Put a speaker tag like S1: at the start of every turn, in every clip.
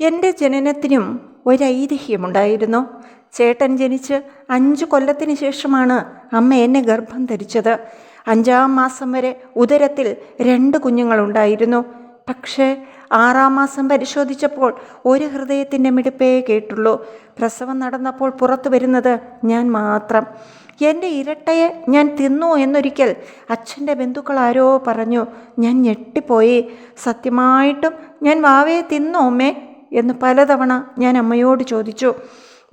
S1: എന്റെ ജനനത്തിനും ഒരൈതിഹ്യമുണ്ടായിരുന്നു. ചേട്ടൻ ജനിച്ച് അഞ്ച് കൊല്ലത്തിന് ശേഷമാണ് അമ്മ എന്നെ ഗർഭം ധരിച്ചത്. അഞ്ചാം മാസം വരെ ഉദരത്തിൽ രണ്ട് കുഞ്ഞുങ്ങളുണ്ടായിരുന്നു. പക്ഷേ ആറാം മാസം പരിശോധിച്ചപ്പോൾ ഒരു ഹൃദയത്തിന്റെ മിടിപ്പേ കേട്ടുള്ളൂ. പ്രസവം നടന്നപ്പോൾ പുറത്തു വരുന്നത് ഞാൻ മാത്രം. എന്റെ ഇരട്ടയെ ഞാൻ തിന്നു എന്നൊരിക്കൽ അച്ഛന്റെ ബന്ധുക്കൾ ആരോ പറഞ്ഞു ഞാൻ ഞെട്ടിപ്പോയി. സത്യമായിട്ടും ഞാൻ വാവയെ തിന്നു അമ്മേ. എന്ന് പലതവണ ഞാൻ അമ്മയോട് ചോദിച്ചു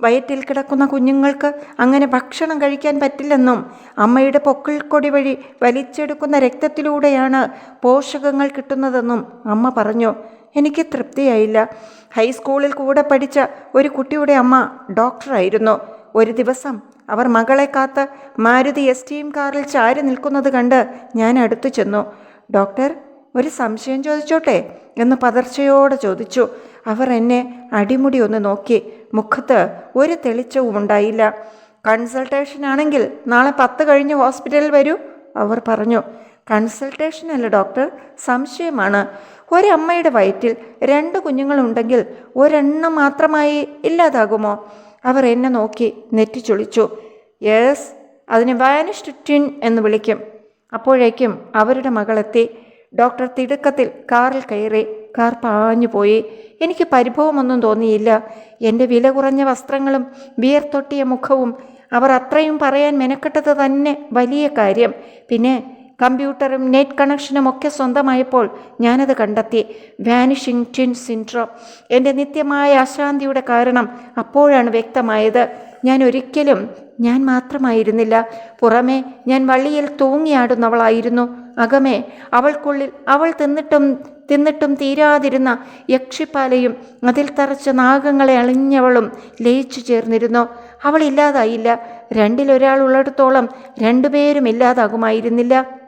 S1: വയറ്റിൽ കിടക്കുന്ന കുഞ്ഞുങ്ങൾക്ക് അങ്ങനെ ഭക്ഷണം കഴിക്കാൻ പറ്റില്ലെന്നും അമ്മയുടെ പൊക്കിൾ കൊടി വഴി വലിച്ചെടുക്കുന്ന രക്തത്തിലൂടെയാണ് പോഷകങ്ങൾ കിട്ടുന്നതെന്നും അമ്മ പറഞ്ഞു. എനിക്ക് തൃപ്തിയായില്ല. ഹൈസ്കൂളിൽ കൂടെ പഠിച്ച ഒരു കുട്ടിയുടെ അമ്മ ഡോക്ടറായിരുന്നു. ഒരു ദിവസം അവർ മകളെ കാത്ത് മാരുതി എസ് ടി എം കാറിൽ ചാരി നിൽക്കുന്നത് കണ്ട് ഞാൻ അടുത്തു ചെന്നു. ഡോക്ടർ ഒരു സംശയം ചോദിച്ചോട്ടെ? എന്ന് പതർച്ചയോടെ ചോദിച്ചു. അവർ എന്നെ അടിമുടി ഒന്ന് നോക്കി. മുഖത്ത് ഒരു തെളിച്ചവും ഉണ്ടായില്ല. കൺസൾട്ടേഷൻ ആണെങ്കിൽ നാളെ പത്ത് കഴിഞ്ഞ് ഹോസ്പിറ്റലിൽ വരൂ അവർ പറഞ്ഞു. കൺസൾട്ടേഷൻ അല്ല ഡോക്ടർ സംശയമാണ്. ഒരമ്മയുടെ വയറ്റിൽ രണ്ട് കുഞ്ഞുങ്ങളുണ്ടെങ്കിൽ ഒരെണ്ണം മാത്രമായി ഇല്ലാതാകുമോ? അവർ എന്നെ നോക്കി നെറ്റിച്ചൊളിച്ചു യെസ് അതിന് വാനിഷ്ഡ് ട്വിൻ എന്ന് വിളിക്കും. അപ്പോഴേക്കും അവരുടെ മകളെത്തി ഡോക്ടർ തിടുക്കത്തിൽ കാറിൽ കയറി. കാർ പാഞ്ഞു പോയി. എനിക്ക് പരിഭവമൊന്നും തോന്നിയില്ല. എന്റെ വില കുറഞ്ഞ വസ്ത്രങ്ങളും വിയർത്തൊട്ടിയ മുഖവും അവർ അത്രയും പറയാൻ മെനക്കെട്ടത് തന്നെ വലിയ കാര്യം. പിന്നെ കമ്പ്യൂട്ടറും നെറ്റ് കണക്ഷനും ഒക്കെ സ്വന്തമായപ്പോൾ ഞാനത് കണ്ടെത്തി. Vanishing twin syndrome. എന്റെ നിത്യമായ അശാന്തിയുടെ കാരണം അപ്പോഴാണ് വ്യക്തമായത്. ഞാൻ ഒരിക്കലും ഞാൻ മാത്രമായിരുന്നില്ല. പുറമേ ഞാൻ വള്ളിയിൽ തൂങ്ങിയാടുന്നവളായിരുന്നു. അകമേ അവൾക്കുള്ളിൽ അവൾ തിന്നിട്ടും തിന്നിട്ടും തീരാതിരുന്ന യക്ഷിപ്പാലയും അതിൽ തറച്ച നാഗങ്ങളെ അളിഞ്ഞവളും ലയിച്ചു ചേർന്നിരുന്നു. അവൾ ഇല്ലാതായില്ല. രണ്ടിലൊരാൾ ഉള്ളിടത്തോളം രണ്ടുപേരും ഇല്ലാതാകുമായിരുന്നില്ല.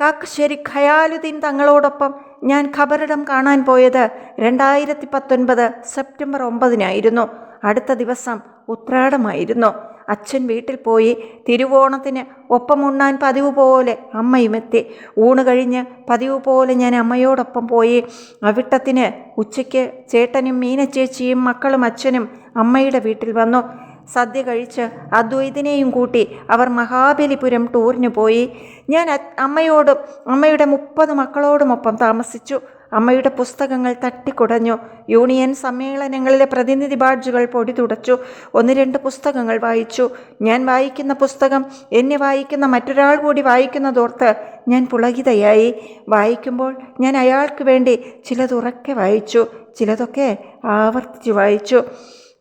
S1: കാക്കശ്ശേരി ഖയാലുദ്ദീൻ തങ്ങളോടൊപ്പം ഞാൻ ഖബറിടം കാണാൻ പോയത് രണ്ടായിരത്തി പത്തൊൻപത് സെപ്റ്റംബർ ഒമ്പതിനായിരുന്നു. അടുത്ത ദിവസം ഉത്രാടമായിരുന്നു. അച്ഛൻ വീട്ടിൽ പോയി തിരുവോണത്തിന് ഒപ്പമുണ്ണാൻ പതിവ് പോലെ അമ്മയും എത്തി. ഊണ് കഴിഞ്ഞ് പതിവ് പോലെ ഞാൻ അമ്മയോടൊപ്പം പോയി. അവിട്ടത്തിന് ഉച്ചയ്ക്ക് ചേട്ടനും മീനച്ചേച്ചിയും മക്കളും അച്ഛനും അമ്മയുടെ വീട്ടിൽ വന്നു. സദ്യ കഴിച്ച് അദ്വൈതിനെയും കൂട്ടി അവർ മഹാബലിപുരം ടൂറിന് പോയി. ഞാൻ അമ്മയോടും അമ്മയുടെ മുപ്പത് മക്കളോടുമൊപ്പം താമസിച്ചു. അമ്മയുടെ പുസ്തകങ്ങൾ തട്ടിക്കുടഞ്ഞു. യൂണിയൻ സമ്മേളനങ്ങളിലെ പ്രതിനിധി ബാഡ്ജുകൾ പൊടി തുടച്ചു. ഒന്ന് രണ്ട് പുസ്തകങ്ങൾ വായിച്ചു. ഞാൻ വായിക്കുന്ന പുസ്തകം എന്നെ വായിക്കുന്ന മറ്റൊരാൾ കൂടി വായിക്കുന്നതോർത്ത് ഞാൻ പുളകിതയായി. വായിക്കുമ്പോൾ ഞാൻ അയാൾക്ക് വേണ്ടി ചിലതുറക്കെ വായിച്ചു. ചിലതൊക്കെ ആവർത്തിച്ച് വായിച്ചു.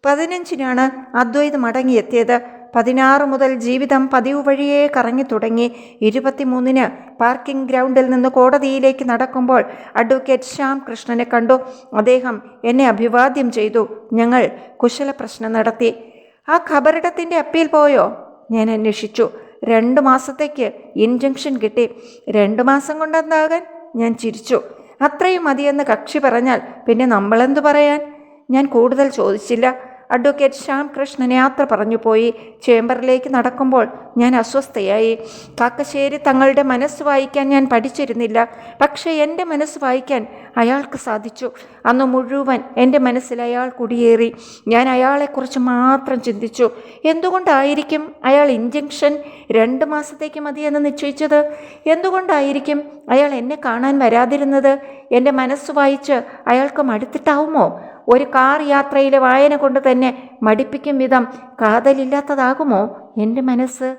S1: പതിനഞ്ചിനാണ് അദ്വൈത് മടങ്ങിയെത്തിയത് പതിനാറ് മുതൽ ജീവിതം പതിവ് വഴിയേ കറങ്ങി തുടങ്ങി ഇരുപത്തിമൂന്നിന് പാർക്കിംഗ് ഗ്രൗണ്ടിൽ നിന്ന് കോടതിയിലേക്ക് നടക്കുമ്പോൾ അഡ്വക്കേറ്റ് ശ്യാം കൃഷ്ണനെ കണ്ടു. അദ്ദേഹം എന്നെ അഭിവാദ്യം ചെയ്തു. ഞങ്ങൾ കുശല പ്രശ്നം നടത്തി. ആ ഖബറിടത്തിന്റെ അപ്പീൽ പോയോ? ഞാൻ അന്വേഷിച്ചു. രണ്ട് മാസത്തേക്ക് ഇൻജംഗ്ഷൻ കിട്ടി. രണ്ട് മാസം കൊണ്ടെന്താകാൻ ഞാൻ ചിരിച്ചു. അത്രയും മതിയെന്ന് കക്ഷി പറഞ്ഞാൽ പിന്നെ നമ്മളെന്തു പറയാൻ? ഞാൻ കൂടുതൽ ചോദിച്ചില്ല. അഡ്വക്കേറ്റ് ശ്യാം കൃഷ്ണൻ യാത്ര പറഞ്ഞു പോയി. ചേംബറിലേക്ക് നടക്കുമ്പോൾ ഞാൻ അസ്വസ്ഥയായി. കാക്കശ്ശേരി തങ്ങളുടെ മനസ്സ് വായിക്കാൻ ഞാൻ പഠിച്ചിരുന്നില്ല. പക്ഷേ എന്റെ മനസ്സ് വായിക്കാൻ അയാൾക്ക് സാധിച്ചു. അന്ന് മുഴുവൻ എന്റെ മനസ്സിൽ അയാൾ കുടിയേറി. ഞാൻ അയാളെക്കുറിച്ച് മാത്രം ചിന്തിച്ചു. എന്തുകൊണ്ടായിരിക്കും അയാൾ ഇഞ്ചക്ഷൻ രണ്ട് മാസത്തേക്ക് മതിയെന്ന് നിശ്ചയിച്ചത്? എന്തുകൊണ്ടായിരിക്കും അയാൾ എന്നെ കാണാൻ വരാതിരുന്നത്? എന്റെ മനസ്സ് വായിച്ച് അയാൾക്ക് മടുത്തിട്ടാവുമോ? ഒരു കാർ യാത്രയിലെ വായന കൊണ്ട് തന്നെ മടിപ്പിക്കും വിധം കാതലില്ലാത്തതാകുമോ എന്റെ മനസ്സ്?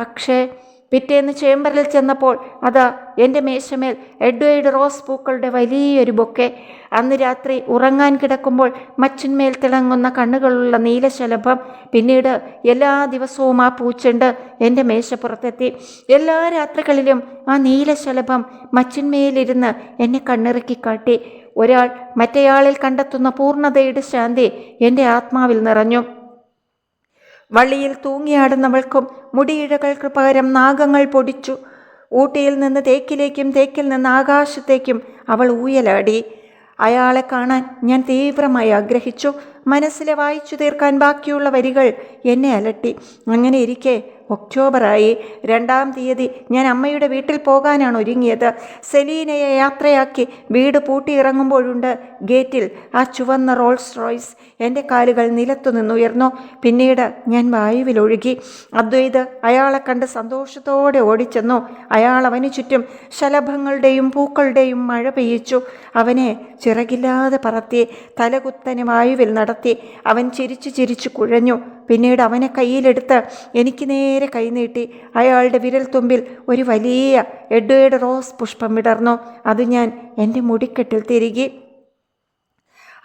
S1: പക്ഷേ പിറ്റേന്ന് ചേംബറിൽ ചെന്നപ്പോൾ അത് എന്റെ മേശമേൽ എഡ്വേർഡ് റോസ് പൂക്കളുടെ വലിയൊരു ബൊക്കെ. അന്ന് രാത്രി ഉറങ്ങാൻ കിടക്കുമ്പോൾ മച്ചിന്മേൽ തിളങ്ങുന്ന കണ്ണുകളുള്ള നീലശലഭം പിന്നീട് എല്ലാ ദിവസവും ആ പൂച്ചെണ്ട് എന്റെ മേശപ്പുറത്തെത്തി. എല്ലാ രാത്രികളിലും ആ നീലശലഭം മച്ചിന്മേലിരുന്ന് എന്നെ കണ്ണിറുക്കി കാട്ടി. ഒരാൾ മറ്റേയാളിൽ കണ്ടെത്തുന്ന പൂർണതയുടെ ശാന്തി എന്റെ ആത്മാവിൽ നിറഞ്ഞു. വള്ളിയിൽ തൂങ്ങിയാടുന്നവൾക്കും മുടിയിഴകൾക്ക് പകരം നാഗങ്ങൾ പൊടിച്ചു. ഊട്ടിയിൽ നിന്ന് തേക്കിലേക്കും തേക്കിൽ നിന്ന് ആകാശത്തേക്കും അവൾ ഊയലാടി. അയാളെ കാണാൻ ഞാൻ തീവ്രമായി ആഗ്രഹിച്ചു. മനസ്സിലെ വായിച്ചു തീർക്കാൻ ബാക്കിയുള്ള വരികൾ എന്നെ അലട്ടി. അങ്ങനെ ഇരിക്കെ ഒക്ടോബറായി രണ്ടാം തീയതി ഞാൻ അമ്മയുടെ വീട്ടിൽ പോകാനാണ് ഒരുങ്ങിയത്. സെലീനയെ യാത്രയാക്കി വീട് പൂട്ടിയിറങ്ങുമ്പോഴുണ്ട് ഗേറ്റിൽ ആ ചുവന്ന റോൾസ് റോയ്സ് എന്റെ കാലുകൾ നിലത്തു നിന്നുയർന്നു പിന്നീട് ഞാൻ വായുവിലൊഴുകി. അദ്വൈത് അയാളെ കണ്ട് സന്തോഷത്തോടെ ഓടിച്ചെന്നു. അയാൾ അവന് ചുറ്റും ശലഭങ്ങളുടെയും പൂക്കളുടെയും മഴ പെയ്യിച്ചു. അവനെ ചിറകില്ലാതെ പറത്തി തലകുത്തനെ വായുവിൽ നടത്തി. അവൻ ചിരിച്ചു ചിരിച്ചു കുഴഞ്ഞു. പിന്നീട് അവനെ കയ്യിലെടുത്ത് എനിക്ക് നേരെ കൈനീട്ടി. അയാളുടെ വിരൽത്തുമ്പിൽ ഒരു വലിയ എഡ്വേഡ് റോസ് പുഷ്പം വിടർന്നു. അത് ഞാൻ എന്റെ മുടിക്കെട്ടിൽ തിരികെ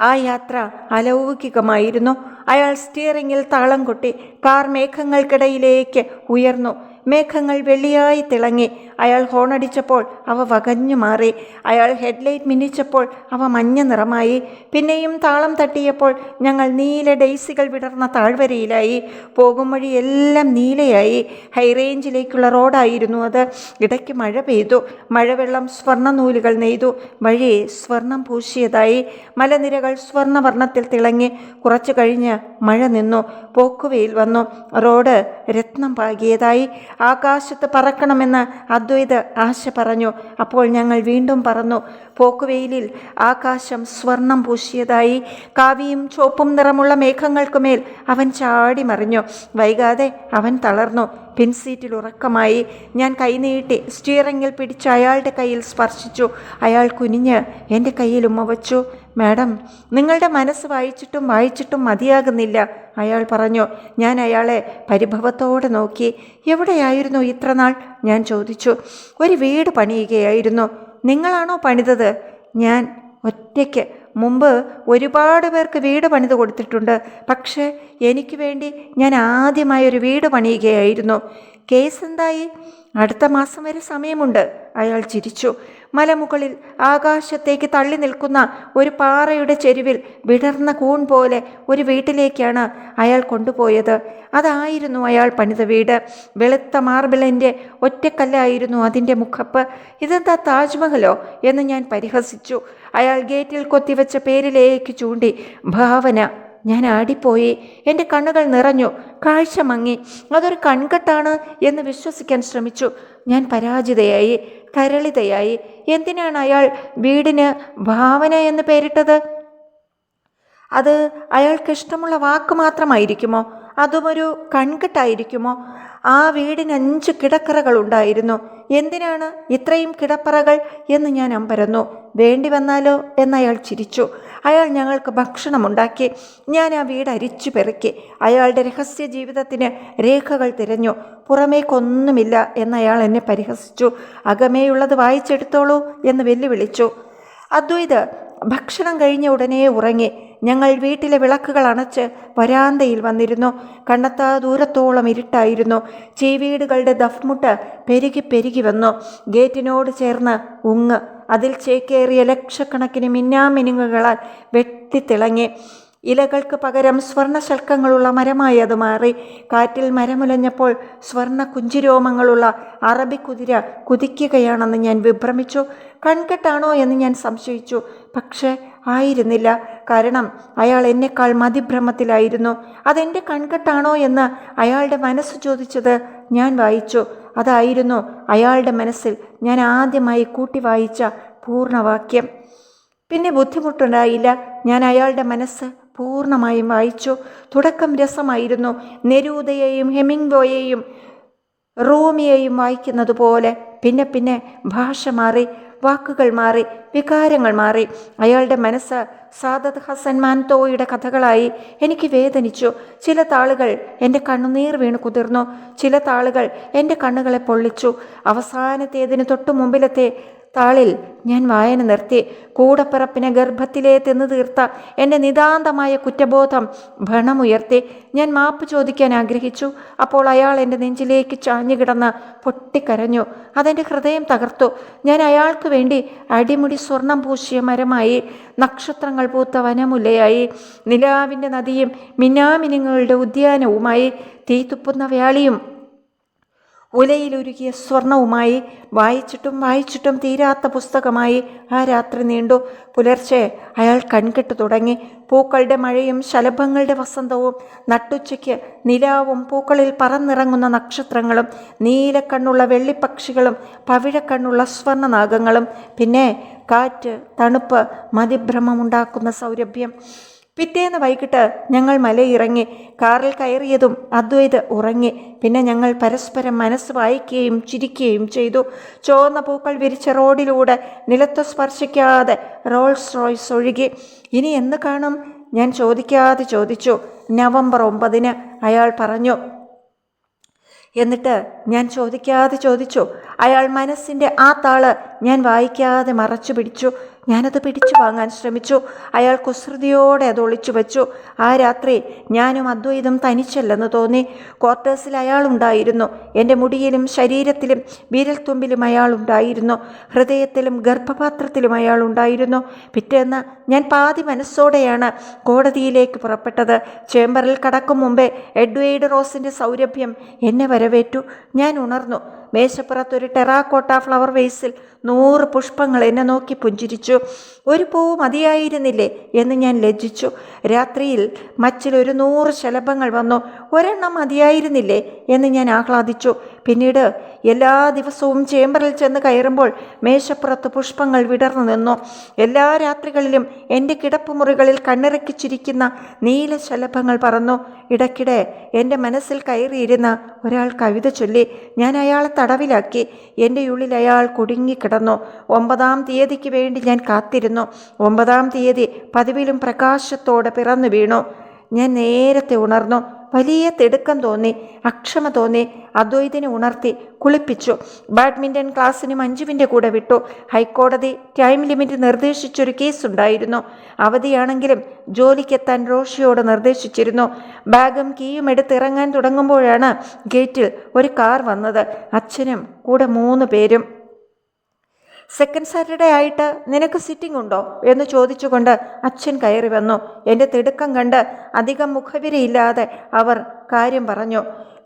S1: ആ യാത്ര അലൗകികമായിരുന്നു. അയാൾ സ്റ്റിയറിങ്ങിൽ താളം കൊട്ടി കാർ മേഘങ്ങൾക്കിടയിലേക്ക് ഉയർന്നു. മേഘങ്ങൾ വെള്ളിയായി തിളങ്ങി. അയാൾ ഹോണടിച്ചപ്പോൾ അവ വകഞ്ഞു മാറി. അയാൾ ഹെഡ്ലൈറ്റ് മിന്നിച്ചപ്പോൾ അവ മഞ്ഞ നിറമായി. പിന്നെയും താളം തട്ടിയപ്പോൾ ഞങ്ങൾ നീല ഡെയ്സികൾ വിടർന്ന താഴ്വരയിലായി. പോകും വഴിയെല്ലാം നീലയായി. ഹൈറേഞ്ചിലേക്കുള്ള റോഡായിരുന്നു അത്. ഇടയ്ക്ക് മഴ പെയ്തു. മഴവെള്ളം സ്വർണ നൂലുകൾ നെയ്തു. വഴിയെ സ്വർണം പൂശിയതായി. മലനിരകൾ സ്വർണവർണത്തിൽ തിളങ്ങി. കുറച്ചു കഴിഞ്ഞ് മഴ നിന്നു. പോക്കുവെയിൽ വന്നു. റോഡ് രത്നം പാകിയതായി. ആകാശത്ത് പറക്കണമെന്ന് അദ്വൈത് ആശ പറഞ്ഞു. അപ്പോൾ ഞങ്ങൾ വീണ്ടും പറന്നു. പോക്കുവെയിലിൽ ആകാശം സ്വർണം പൂശിയതായി. കാവിയും ചോപ്പും നിറമുള്ള മേഘങ്ങൾക്കുമേൽ അവൻ ചാടി മറിഞ്ഞു. വൈകാതെ അവൻ തളർന്നു. പിൻസീറ്റിൽ ഉറക്കമായി ഞാൻ കൈനീട്ടി സ്റ്റിയറിങ്ങിൽ പിടിച്ച് അയാളുടെ കയ്യിൽ സ്പർശിച്ചു. അയാൾ കുനിഞ്ഞ് എന്റെ കയ്യിൽ ഉമ്മ വച്ചു. മാഡം നിങ്ങളുടെ മനസ്സ് വായിച്ചിട്ടും വായിച്ചിട്ടും മതിയാകുന്നില്ല അയാൾ പറഞ്ഞു. ഞാൻ അയാളെ പരിഭവത്തോടെ നോക്കി. എവിടെയായിരുന്നു ഇത്രനാൾ ഞാൻ ചോദിച്ചു. ഒരു വീട് പണിയുകയായിരുന്നു. നിങ്ങളാണോ പണിതത്? ഞാൻ ഒറ്റയ്ക്ക് മുമ്പ് ഒരുപാട് പേർക്ക് വീട് പണിത് കൊടുത്തിട്ടുണ്ട്. പക്ഷേ എനിക്ക് വേണ്ടി ഞാൻ ആദ്യമായി ഒരു വീട് പണിയുകയായിരുന്നു. കേസ് എന്തായി? അടുത്ത മാസം വരെ സമയമുണ്ട്. അയാൾ ചിരിച്ചു. മലമുകളിൽ ആകാശത്തേക്ക് തള്ളി നിൽക്കുന്ന ഒരു പാറയുടെ ചെരുവിൽ വിടർന്ന കൂൺ പോലെ ഒരു വീട്ടിലേക്കാണ് അയാൾ കൊണ്ടുപോയത്. അതായിരുന്നു അയാൾ പണിത വീട്. വെളുത്ത മാർബിളിന്റെ ഒറ്റക്കല്ലായിരുന്നു അതിന്റെ മുഖപ്പ്. ഇതെന്താ താജ്മഹലോ എന്ന് ഞാൻ പരിഹസിച്ചു. അയാൾ ഗേറ്റിൽ കൊത്തിവെച്ച പേരിലേക്ക് ചൂണ്ടി ഭാവന ഞാൻ ആടിപ്പോയി. എന്റെ കണ്ണുകൾ നിറഞ്ഞു. കാഴ്ച മങ്ങി. അതൊരു കൺകെട്ടാണ് എന്ന് വിശ്വസിക്കാൻ ശ്രമിച്ചു. ഞാൻ പരാജിതയായി. കരളിതയായി. എന്തിനാണ് അയാൾ വീടിന് ഭാവന എന്ന് പേരിട്ടത്? അത് അയാൾക്ക് ഇഷ്ടമുള്ള വാക്ക് മാത്രമായിരിക്കുമോ? അതും ഒരു കൺകെട്ടായിരിക്കുമോ? ആ വീടിന് അഞ്ച് കിടക്കറകൾ ഉണ്ടായിരുന്നു. എന്തിനാണ് ഇത്രയും കിടപ്പറകൾ എന്ന് ഞാൻ അമ്പരന്നു. വേണ്ടി വന്നാലോ എന്നയാൾ ചിരിച്ചു. അയാൾ ഞങ്ങൾക്ക് ഭക്ഷണമുണ്ടാക്കി. ഞാൻ ആ വീട് അരിച്ചു പെറുക്കി. അയാളുടെ രഹസ്യ ജീവിതത്തിന് രേഖകൾ തിരഞ്ഞു. പുറമേക്കൊന്നുമില്ല എന്നയാൾ എന്നെ പരിഹസിച്ചു. അകമേയുള്ളത് വായിച്ചെടുത്തോളൂ എന്ന് വെല്ലുവിളിച്ചു. അദ്വൈത് ഭക്ഷണം കഴിഞ്ഞ ഉടനെ ഉറങ്ങി. ഞങ്ങൾ വീട്ടിലെ വിളക്കുകൾ അണച്ച് വരാന്തയിൽ വന്നിരുന്നു. കണ്ണത്താ ദൂരത്തോളം ഇരുട്ടായിരുന്നു. ചീവീടുകളുടെ ദഫ്മുട്ട് പെരുകി പെരുകി വന്നു. ഗേറ്റിനോട് ചേർന്ന് ഉങ്ങ്. അതിൽ ചേക്കേറിയ ലക്ഷക്കണക്കിന് മിന്നാമിനുങ്ങുകളാൽ വെട്ടിത്തിളങ്ങി ഇലകൾക്ക് പകരം സ്വർണശൽക്കങ്ങളുള്ള മരമായി അത് മാറി. കാറ്റിൽ മരമുലഞ്ഞപ്പോൾ സ്വർണ കുഞ്ചിരോമങ്ങളുള്ള അറബി കുതിര കുതിക്കുകയാണെന്ന് ഞാൻ വിഭ്രമിച്ചു. കൺകെട്ടാണോ എന്ന് ഞാൻ സംശയിച്ചു. പക്ഷേ ആയിരുന്നില്ല. കാരണം അയാൾ എന്നെക്കാൾ മതിഭ്രമത്തിലായിരുന്നു. അതെന്റെ കൺകെട്ടാണോ എന്ന് അയാളുടെ മനസ്സ് ചോദിച്ചത് ഞാൻ വായിച്ചു. അതായിരുന്നു അയാളുടെ മനസ്സിൽ ഞാൻ ആദ്യമായി കൂട്ടി വായിച്ച പൂർണവാക്യം പിന്നെ ബുദ്ധിമുട്ടുണ്ടായില്ല. ഞാൻ അയാളുടെ മനസ്സ് പൂർണമായും വായിച്ചു. തുടക്കം രസമായിരുന്നു. നെരൂദയെയും ഹെമിംഗ്ബോയെയും റൂമിയെയും വായിക്കുന്നത് പോലെ പിന്നെ പിന്നെ ഭാഷ മാറി. വാക്കുകൾ മാറി വികാരങ്ങൾ മാറി. അയാളുടെ മനസ്സ് സാദത് ഹസൻ മാൻതോയുടെ കഥകളായി എനിക്ക് വേദനിച്ചു. ചില താളുകൾ എന്റെ കണ്ണുനീർ വീണ് കുതിർന്നു. ചില താളുകൾ എന്റെ കണ്ണുകളെ പൊള്ളിച്ചു. അവസാനത്തേതിന് തൊട്ടു മുമ്പിലത്തെ താളിൽ ഞാൻ വായന നിർത്തി കൂടപ്പിറപ്പിനെ ഗർഭത്തിലേ തിന്നു തീർത്ത എന്റെ നിതാന്തമായ കുറ്റബോധം ഭണമുയർത്തി ഞാൻ മാപ്പ് ചോദിക്കാൻ ആഗ്രഹിച്ചു. അപ്പോൾ അയാൾ എന്റെ നെഞ്ചിലേക്ക് ചാഞ്ഞുകിടന്ന് പൊട്ടിക്കരഞ്ഞു. അതെന്റെ ഹൃദയം തകർത്തു. ഞാൻ അയാൾക്ക് വേണ്ടി അടിമുടി സ്വർണം പൂശിയ മരമായി നക്ഷത്രങ്ങൾ പൂത്ത വനമുലയായി നിലാവിന്റെ നദിയും മിന്നാമിനുങ്ങളുടെ ഉദ്യാനവുമായി തീ തുപ്പുന്ന വ്യാളിയും ഉലയിലുരുകിയ സ്വർണവുമായി വായിച്ചിട്ടും വായിച്ചിട്ടും തീരാത്ത പുസ്തകമായി ആ രാത്രി നീണ്ടു. പുലർച്ചെ അയാൾ കൺകെട്ട് തുടങ്ങി. പൂക്കളുടെ മഴയും ശലഭങ്ങളുടെ വസന്തവും നട്ടുച്ചയ്ക്ക് നിലാവും പൂക്കളിൽ പറന്നിറങ്ങുന്ന നക്ഷത്രങ്ങളും നീലക്കണ്ണുള്ള വെള്ളിപ്പക്ഷികളും പവിഴക്കണ്ണുള്ള സ്വർണനാഗങ്ങളും പിന്നെ കാറ്റ് തണുപ്പ് മതിഭ്രമമുണ്ടാക്കുന്ന സൗരഭ്യം. പിറ്റേന്ന് വൈകിട്ട് ഞങ്ങൾ മലയിറങ്ങി കാറിൽ കയറിയതും അദ്വൈത് ഉറങ്ങി. പിന്നെ ഞങ്ങൾ പരസ്പരം മനസ്സ് വായിക്കുകയും ചിരിക്കുകയും ചെയ്തു. ചുവന്ന പൂക്കൾ വിരിച്ച റോഡിലൂടെ നിലത്ത് സ്പർശിക്കാതെ റോൾസ് റോയ്സ് ഒഴുകി. ഇനി എന്ന് കാണും? ഞാൻ ചോദിക്കാതെ ചോദിച്ചു. നവംബർ ഒമ്പതിന് അയാൾ പറഞ്ഞു. എന്നിട്ട് ഞാൻ ചോദിക്കാതെ ചോദിച്ചു. അയാൾ മനസ്സിന്റെ ആ താൾ ഞാൻ വായിക്കാതെ മറച്ചു പിടിച്ചു. ഞാനത് പിടിച്ചു വാങ്ങാൻ ശ്രമിച്ചു. അയാൾ കുസൃതിയോടെ അത് ഒളിച്ചു വച്ചു. ആ രാത്രി ഞാനും അദ്വൈതം തനിച്ചല്ലെന്ന് തോന്നി. ക്വാർട്ടേഴ്സിൽ അയാളുണ്ടായിരുന്നു എന്റെ മുടിയിലും ശരീരത്തിലും വിരൽത്തുമ്പിലും അയാളുണ്ടായിരുന്നു ഹൃദയത്തിലും ഗർഭപാത്രത്തിലും അയാളുണ്ടായിരുന്നു പിറ്റേന്ന് ഞാൻ പാതി മനസ്സോടെയാണ് കോടതിയിലേക്ക് പുറപ്പെട്ടത്. ചേംബറിൽ കടക്കും മുമ്പേ എഡ്വേഡ് റോസിന്റെ സൗരഭ്യം എന്നെ വരവേറ്റു. ഞാൻ ഉണർന്നു. മേശപ്പുറത്തൊരു ടെറാക്കോട്ട ഫ്ലവർ വേസിൽ നൂറ് പുഷ്പങ്ങൾ എന്നെ നോക്കി പുഞ്ചിരിച്ചു. ഒരു പൂവ് മതിയായിരുന്നില്ലേ എന്ന് ഞാൻ ലജ്ജിച്ചു. രാത്രിയിൽ മച്ചിൽ ഒരു നൂറ് ശലഭങ്ങൾ വന്നു. ഒരെണ്ണം മതിയായിരുന്നില്ലേ എന്ന് ഞാൻ ആഹ്ലാദിച്ചു. പിന്നീട് എല്ലാ ദിവസവും ചേംബറിൽ ചെന്ന് കയറുമ്പോൾ മേശപ്പുറത്ത് പുഷ്പങ്ങൾ വിടർന്നു നിന്നു. എല്ലാ രാത്രികളിലും എന്റെ കിടപ്പുമുറികളിൽ കണ്ണിറക്കിച്ചിരിക്കുന്ന നീല ശലഭങ്ങൾ പറന്നു. ഇടയ്ക്കിടെ എന്റെ മനസ്സിൽ കയറിയിരുന്ന ഒരാൾ കവിത ചൊല്ലി ഞാൻ അയാളെ തടവിലാക്കി. എന്റെ ഉള്ളിൽ അയാൾ കുടുങ്ങിക്കിടന്നു ഒമ്പതാം തീയതിക്ക് വേണ്ടി ഞാൻ കാത്തിരുന്നു. ഒമ്പതാം തീയതി പതിവിലും പ്രകാശത്തോടെ പിറന്നു വീണു. ഞാൻ നേരത്തെ ഉണർന്നു. വലിയ തിടുക്കം തോന്നി അക്ഷമ തോന്നി. അദ്വൈതിനെ ഉണർത്തി കുളിപ്പിച്ചു. ബാഡ്മിന്റൺ ക്ലാസ്സിന് മഞ്ജുവിന്റെ കൂടെ വിട്ടു. ഹൈക്കോടതി ടൈം ലിമിറ്റ് നിർദ്ദേശിച്ചൊരു കേസ് ഉണ്ടായിരുന്നു അവധിയാണെങ്കിലും ജോലിക്കെത്താൻ റോഷിയോട് നിർദ്ദേശിച്ചിരുന്നു. ബാഗും കീയും എടുത്തിറങ്ങാൻ തുടങ്ങുമ്പോഴാണ് ഗേറ്റിൽ ഒരു കാർ വന്നത്. അച്ഛനും കൂടെ മൂന്ന് പേരും. സെക്കൻഡ് സാറ്റർഡേ ആയിട്ട് നിനക്ക് സിറ്റിംഗ് ഉണ്ടോ? എന്ന് ചോദിച്ചുകൊണ്ട് അച്ഛൻ കയറി വന്നു. എന്റെ തിടുക്കം കണ്ട് അധികം മുഖവിരയില്ലാതെ അവർ കാര്യം പറഞ്ഞു.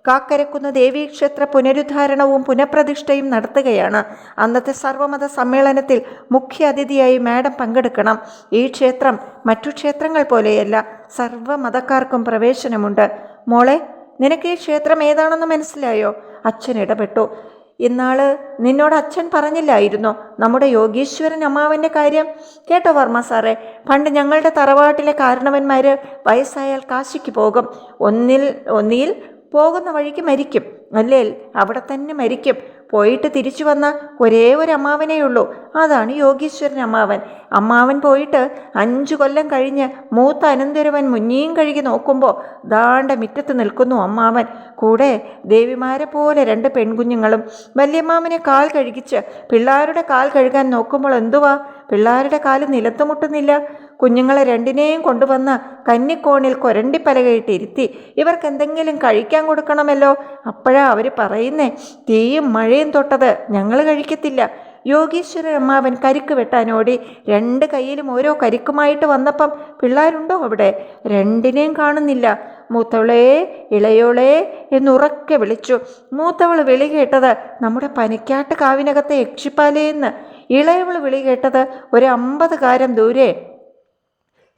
S1: കാക്കരക്കുന്ന ദേവീക്ഷേത്ര പുനരുദ്ധാരണവും പുനഃപ്രതിഷ്ഠയും നടത്തുകയാണ്. അന്നത്തെ സർവമത സമ്മേളനത്തിൽ മുഖ്യ അതിഥിയായി മാഡം പങ്കെടുക്കണം. ഈ ക്ഷേത്രം മറ്റു ക്ഷേത്രങ്ങൾ പോലെയല്ല സർവമതക്കാർക്കും പ്രവേശനമുണ്ട്. മോളെ നിനക്ക് ഈ ക്ഷേത്രം ഏതാണെന്ന് മനസ്സിലായോ? അച്ഛൻ ഇടപെട്ടു. ഇന്നാൾ നിന്നോട് അച്ഛൻ പറഞ്ഞില്ലായിരുന്നോ? നമ്മുടെ യോഗീശ്വരൻ അമ്മാവന്റെ കാര്യം? കേട്ടോ വർമ്മ സാറേ. പണ്ട് ഞങ്ങളുടെ തറവാട്ടിലെ കാരണവന്മാർ വയസ്സായാൽ കാശിക്ക് പോകും. ഒന്നിൽ ഒന്നിൽ പോകുന്ന വഴിക്ക് മരിക്കും. അല്ലേൽ അവിടെ തന്നെ മരിക്കും. പോയിട്ട് തിരിച്ചു വന്ന ഒരേ ഒരു അമ്മാവനേയുള്ളൂ. അതാണ് യോഗീശ്വരൻ അമ്മാവൻ. അമ്മാവൻ പോയിട്ട് അഞ്ചു കൊല്ലം കഴിഞ്ഞ് മൂത്ത അനന്തരവൻ മുന്നിയും കഴുകി നോക്കുമ്പോൾ ദാണ്ട മിറ്റത്ത് നിൽക്കുന്നു അമ്മാവൻ. കൂടെ ദേവിമാരെ പോലെ രണ്ട് പെൺകുഞ്ഞുങ്ങളും വല്യമ്മാവനെ കാൽ കഴുകിച്ച് പിള്ളാരുടെ കാൽ കഴുകാൻ നോക്കുമ്പോൾ എന്തുവാ? പിള്ളാരുടെ കാൽ നിലത്ത് മുട്ടുന്നില്ല. കുഞ്ഞുങ്ങളെ രണ്ടിനെയും കൊണ്ടുവന്ന് കന്നിക്കോണിൽ കൊരണ്ടിപ്പലകയിട്ട് ഇരുത്തി ഇവർക്ക് എന്തെങ്കിലും കഴിക്കാൻ കൊടുക്കണമല്ലോ? അപ്പോഴാ അവർ പറയുന്നേ തീയും മഴയും തൊട്ടത് ഞങ്ങൾ കഴിക്കത്തില്ല. യോഗീശ്വര അമ്മാവൻ കരിക്ക് വെട്ടാനോടി രണ്ട് കയ്യിലും ഓരോ കരിക്കുമായിട്ട് വന്നപ്പം പിള്ളേരുണ്ടോ അവിടെ? രണ്ടിനെയും കാണുന്നില്ല. മൂത്തവളെ ഇളയോളേ എന്നുറക്കെ വിളിച്ചു. മൂത്തവൾ വിളി കേട്ടത് നമ്മുടെ പനിക്കാട്ട് കാവിനകത്തെ യക്ഷിപ്പാലേന്ന് ഇളയവൾ വിളി കേട്ടത് ഒരു അമ്പത് കാരം ദൂരെ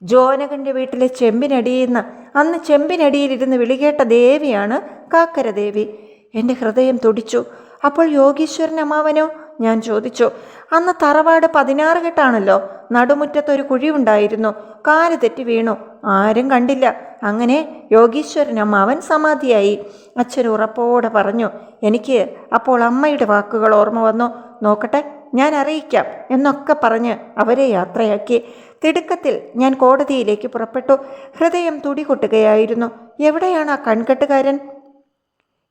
S1: ജോനകന്റെ വീട്ടിലെ ചെമ്പിനടിയിൽ നിന്ന് അന്ന് ചെമ്പിനടിയിലിരുന്ന് വിളികേട്ട ദേവിയാണ് കാക്കരദേവി. എന്റെ ഹൃദയം തുടിച്ചു. അപ്പോൾ യോഗീശ്വരൻ അമ്മാവനോ? ഞാൻ ചോദിച്ചു. അന്ന് തറവാട് പതിനാറ് കെട്ടാണല്ലോ. നടുമുറ്റത്തൊരു കുഴിയുണ്ടായിരുന്നു കാൽ തെറ്റി വീണു. ആരും കണ്ടില്ല. അങ്ങനെ യോഗീശ്വരൻ അമ്മാവൻ സമാധിയായി. അച്ഛൻ ഉറപ്പോടെ പറഞ്ഞു എനിക്ക് അപ്പോൾ അമ്മയുടെ വാക്കുകൾ ഓർമ്മ വന്നു. നോക്കട്ടെ ഞാൻ അറിയിക്കാം എന്നൊക്കെ പറഞ്ഞ് അവരെ യാത്രയാക്കി. തിടുക്കത്തിൽ ഞാൻ കോടതിയിലേക്ക് പുറപ്പെട്ടു. ഹൃദയം തുടികൊട്ടുകയായിരുന്നു. എവിടെയാണ് ആ കൺകെട്ടുകാരൻ?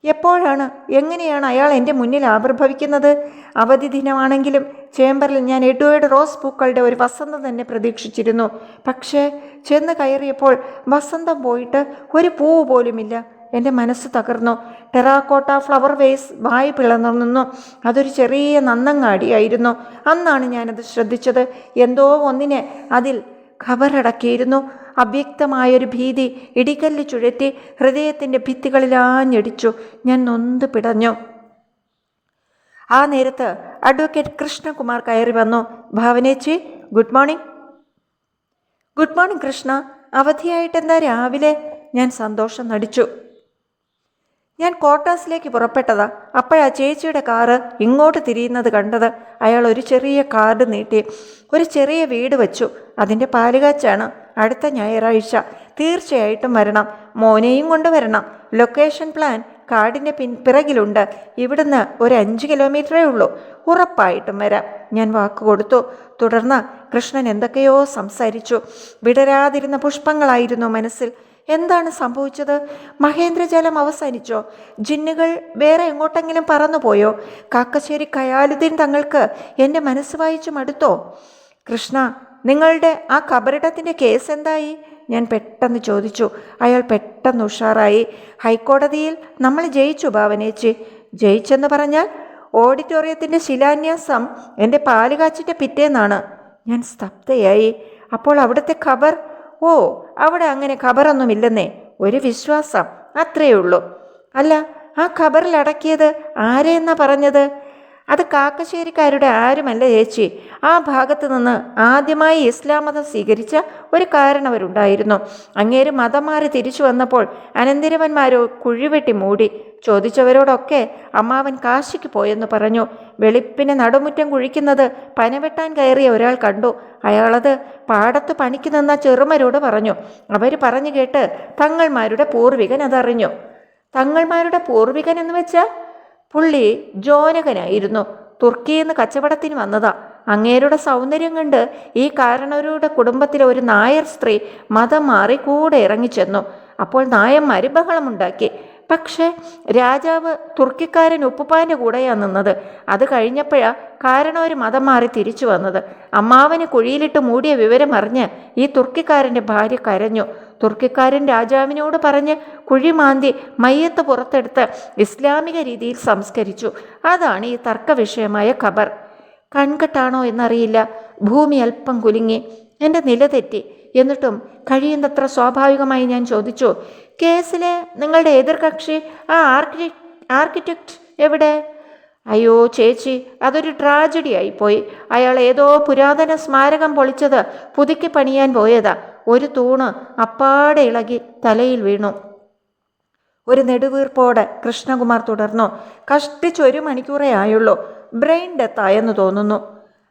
S1: എപ്പോഴാണ്? എങ്ങനെയാണ് അയാൾ എന്റെ മുന്നിൽ ആവിർഭവിക്കുന്നത്? അവധി ദിനമാണെങ്കിലും ചേംബറിൽ ഞാൻ എഡ്വേർഡ് റോസ് പൂക്കളുടെ ഒരു വസന്തം തന്നെ പ്രതീക്ഷിച്ചിരുന്നു. പക്ഷേ ചെന്ന് കയറിയപ്പോൾ വസന്തം പോയിട്ട് ഒരു പൂവ് പോലുമില്ല എന്റെ മനസ്സ് തകർന്നു. ടെറാക്കോട്ട ഫ്ലവർ വേസ് വായി പിളർന്നു. അതൊരു ചെറിയ നന്നങ്ങാടിയായിരുന്നു. അന്നാണ് ഞാനത് ശ്രദ്ധിച്ചത്. എന്തോ ഒന്നിനെ അതിൽ ഖബറടക്കിയിരുന്നു അവ്യക്തമായൊരു ഭീതി ഇടികല്ല് ചുഴറ്റി ഹൃദയത്തിന്റെ ഭിത്തികളിലാഞ്ഞടിച്ചു ഞാൻ നൊന്ത് പിടഞ്ഞു. ആ നേരത്ത് അഡ്വക്കേറ്റ് കൃഷ്ണകുമാർ കയറി വന്നു. ഭാവനേച്ചി good morning. Good morning Krishna. അവധിയായിട്ടെന്താ രാവിലെ? ഞാൻ സന്തോഷം നടിച്ചു. ഞാൻ ക്വാർട്ടേഴ്സിലേക്ക് പുറപ്പെട്ടതാ. അപ്പോഴാ ചേച്ചിയുടെ കാറ് ഇങ്ങോട്ട് തിരിയുന്നത് കണ്ടത്. അയാൾ ഒരു ചെറിയ കാർഡ് നീട്ടി ഒരു ചെറിയ വീട് വെച്ചു. അതിന്റെ പാലുകാച്ചാണ്. അടുത്ത ഞായറാഴ്ച തീർച്ചയായിട്ടും വരണം. മോനെയും കൊണ്ടുവരണം. ലൊക്കേഷൻ പ്ലാൻ കാടിന്റെ പിൻ പിറകിലുണ്ട്. ഇവിടുന്ന് ഒരു അഞ്ച് കിലോമീറ്ററേ ഉള്ളൂ. ഉറപ്പായിട്ടും വരാം. ഞാൻ വാക്ക് കൊടുത്തു. തുടർന്ന് കൃഷ്ണൻ എന്തൊക്കെയോ സംസാരിച്ചു. വിടരാതിരുന്ന പുഷ്പങ്ങളായിരുന്നു മനസ്സിൽ. എന്താണ് സംഭവിച്ചത്? മഹേന്ദ്രജലം അവസാനിച്ചോ? ജിന്നുകൾ വേറെ എങ്ങോട്ടെങ്കിലും പറന്നുപോയോ? കാക്കശ്ശേരി കയാലുദ്ദീൻ തങ്ങൾക്ക് എന്റെ മനസ്സ് വായിച്ചു മടുത്തോ? കൃഷ്ണ നിങ്ങളുടെ ആ കബറിടത്തിന്റെ കേസ് എന്തായി? ഞാൻ പെട്ടെന്ന് ചോദിച്ചു. അയാൾ പെട്ടെന്ന് ഉഷാറായി. ഹൈക്കോടതിയിൽ നമ്മൾ ജയിച്ചു ഭാവനേച്ചി. ജയിച്ചെന്ന് പറഞ്ഞാൽ ഓഡിറ്റോറിയത്തിന്റെ ശിലാന്യാസം എന്റെ പാലുകാച്ചിന്റെ പിറ്റേന്നാണ്. ഞാൻ സ്തബ്ധയായി. അപ്പോൾ അവിടുത്തെ ഖബർ ഓ അവിടെ അങ്ങനെ ഖബറൊന്നുമില്ലെന്നേ. ഒരു വിശ്വാസം. അത്രയേ ഉള്ളൂ അല്ല ആ ഖബറിലടക്കിയത് ആരെയെന്നാ പറഞ്ഞത്? അത് കാക്കശ്ശേരിക്കാരുടെ ആരുമല്ല ചേച്ചി. ആ ഭാഗത്ത് നിന്ന് ആദ്യമായി ഇസ്ലാം മതം സ്വീകരിച്ച ഒരു കാരണവരുണ്ടായിരുന്നു അങ്ങേര് മതം മാറി തിരിച്ചു വന്നപ്പോൾ അനന്തിരവന്മാരോ കുഴിവെട്ടി മൂടി. ചോദിച്ചവരോടൊക്കെ അമ്മാവൻ കാശിക്ക് പോയെന്ന് പറഞ്ഞു. വെളുപ്പിനെ നടുമുറ്റം കുഴിക്കുന്നത് പനവെട്ടാൻ കയറിയ ഒരാൾ കണ്ടു. അയാളത് പാടത്ത് പണിക്ക് നിന്ന ചെറുമരോട് പറഞ്ഞു. അവർ പറഞ്ഞു കേട്ട് തങ്ങൾമാരുടെ പൂർവികൻ അതറിഞ്ഞു. തങ്ങൾമാരുടെ പൂർവികൻ എന്ന് വെച്ചാൽ പുള്ളി ജോനകനായിരുന്നു. തുർക്കിയെന്ന് കച്ചവടത്തിന് വന്നതാ. അങ്ങേരുടെ സൗന്ദര്യം കണ്ട് ഈ കാരണവരുടെ കുടുംബത്തിലെ ഒരു നായർ സ്ത്രീ മതം മാറി കൂടെ ഇറങ്ങിച്ചെന്നു. അപ്പോൾ നായന്മാർ ബഹളമുണ്ടാക്കി പക്ഷേ രാജാവ് തുർക്കിക്കാരൻ ഉപ്പുപ്പാന്റെ കൂടെയാണ് നിന്നത്. അത് കഴിഞ്ഞപ്പോഴാ കാരണവർ മതം മാറി തിരിച്ചു വന്നത്. അമ്മാവന് കുഴിയിലിട്ട് മൂടിയ വിവരം അറിഞ്ഞ് ഈ തുർക്കിക്കാരന്റെ ഭാര്യ കരഞ്ഞു. തുർക്കിക്കാരൻ രാജാവിനോട് പറഞ്ഞ് കുഴിമാന്തി മയ്യത്ത് പുറത്തെടുത്ത് ഇസ്ലാമിക രീതിയിൽ സംസ്കരിച്ചു. അതാണ് ഈ തർക്ക വിഷയമായ ഖബർ. കൺകെട്ടാണോ എന്നറിയില്ല. ഭൂമി അല്പം കുലുങ്ങി. എന്റെ നില തെറ്റി. എന്നിട്ടും കഴിയുന്നത്ര സ്വാഭാവികമായി ഞാൻ ചോദിച്ചു കേസിലെ നിങ്ങളുടെ എതിർകക്ഷി ആ ആർക്കി ആർക്കിടെക്ട് എവിടെ? അയ്യോ ചേച്ചി അതൊരു ട്രാജഡി ആയിപ്പോയി അയാൾ ഏതോ പുരാതന സ്മാരകം പൊളിച്ചത് പുതുക്കി പണിയാൻ പോയതാ. ഒരു തൂണ് അപ്പാടെ ഇളകി തലയിൽ വീണു. ഒരു നെടുവീർപ്പോടെ കൃഷ്ണകുമാർ തുടർന്നു കഷ്ടിച്ച് ഒരു മണിക്കൂറേ ആയുള്ളൂ ബ്രെയിൻ ഡെത്തായെന്ന് തോന്നുന്നു.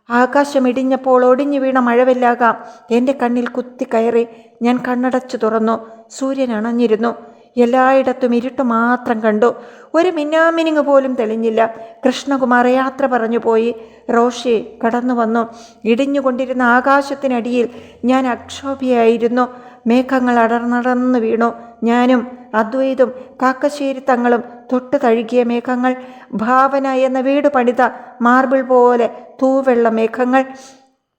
S1: ആകാശം ഇടിഞ്ഞപ്പോൾ ഒടിഞ്ഞു വീണ മഴവില്ലാകാം. എന്റെ കണ്ണിൽ കുത്തി കയറി ഞാൻ കണ്ണടച്ചു തുറന്നു സൂര്യൻ അണഞ്ഞിരുന്നു. എല്ലായിടത്തും ഇരുട്ട് മാത്രം കണ്ടു. ഒരു മിന്നാമിനിങ് പോലും തെളിഞ്ഞില്ല. കൃഷ്ണകുമാർ യാത്ര പറഞ്ഞു പോയി. റോഷി കടന്നു വന്നു. ഇടിഞ്ഞുകൊണ്ടിരുന്ന ആകാശത്തിനടിയിൽ ഞാൻ അക്ഷോഭിയായിരുന്നു. മേഘങ്ങൾ അടർന്നടർന്നു വീണു. ഞാനും അദ്വൈതും കാക്കശ്ശേരി തങ്ങളും തൊട്ട് തഴുകിയ മേഘങ്ങൾ ഭാവന എന്ന വീട് പണിത മാർബിൾ പോലെ തൂവെള്ള മേഘങ്ങൾ.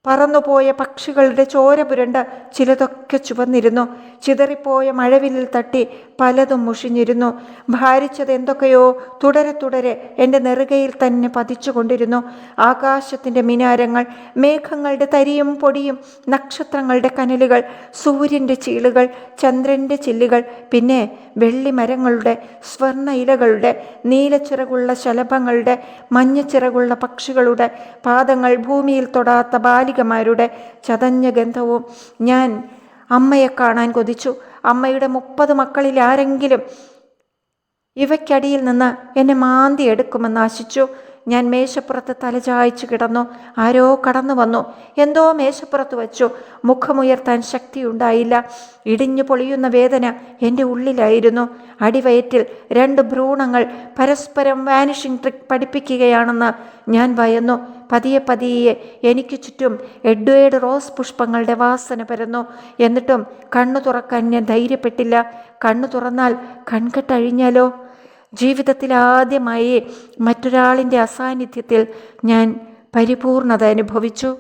S1: പറന്നുപോയ പക്ഷികളുടെ ചോര പുരണ്ട് ചിലതൊക്കെ ചുവന്നിരുന്നു. ചിതറിപ്പോയ മഴവില്ലിൽ തട്ടി പലതും മുഷിഞ്ഞിരുന്നു. ഭാരിച്ചത് എന്തൊക്കെയോ തുടരെ തുടരെ എന്റെ നെറുകയിൽ തന്നെ പതിച്ചുകൊണ്ടിരുന്നു ആകാശത്തിന്റെ മിനാരങ്ങൾ മേഘങ്ങളുടെ തരിയും പൊടിയും നക്ഷത്രങ്ങളുടെ കനലുകൾ സൂര്യന്റെ ചീളുകൾ ചന്ദ്രന്റെ ചില്ലുകൾ പിന്നെ വെള്ളിമരങ്ങളുടെ സ്വർണ ഇലകളുടെ നീലച്ചിറകുള്ള ശലഭങ്ങളുടെ മഞ്ഞച്ചിറകുള്ള പക്ഷികളുടെ പാദങ്ങൾ ഭൂമിയിൽ തൊടാത്ത ബാലികമാരുടെ ചതഞ്ഞ ഗന്ധവും ഞാൻ അമ്മയെ കാണാൻ കൊതിച്ചു. അമ്മയുടെ മുപ്പത് മക്കളിൽ ആരെങ്കിലും ഇവയ്ക്കടിയിൽ നിന്ന് എന്നെ മാന്തി എടുക്കുമെന്ന് ആശിച്ചു. ഞാൻ മേശപ്പുറത്ത് തലചായ്ച്ചു കിടന്നു. ആരോ കടന്നു വന്നു. എന്തോ മേശപ്പുറത്ത് വച്ചു. മുഖമുയർത്താൻ ശക്തിയുണ്ടായില്ല. ഇടിഞ്ഞു പൊളിയുന്ന വേദന എന്റെ ഉള്ളിലായിരുന്നു. അടിവയറ്റിൽ രണ്ട് ഭ്രൂണങ്ങൾ പരസ്പരം വാനിഷിംഗ് ട്രിക്ക് പഠിപ്പിക്കുകയാണെന്ന് ഞാൻ ഭയന്നു. പതിയെ പതിയെ എനിക്ക് ചുറ്റും എഡ്വേഡ് റോസ് പുഷ്പങ്ങളുടെ വാസന പരന്നു. എന്നിട്ടും കണ്ണു തുറക്കാൻ ഞാൻ ധൈര്യപ്പെട്ടില്ല. കണ്ണു തുറന്നാൽ കൺകെട്ടഴിഞ്ഞാലോ? ജീവിതത്തിൽ ആദ്യമായി മറ്റൊരാളിന്റെ അസാന്നിധ്യത്തിൽ ഞാൻ പരിപൂർണത അനുഭവിച്ചു.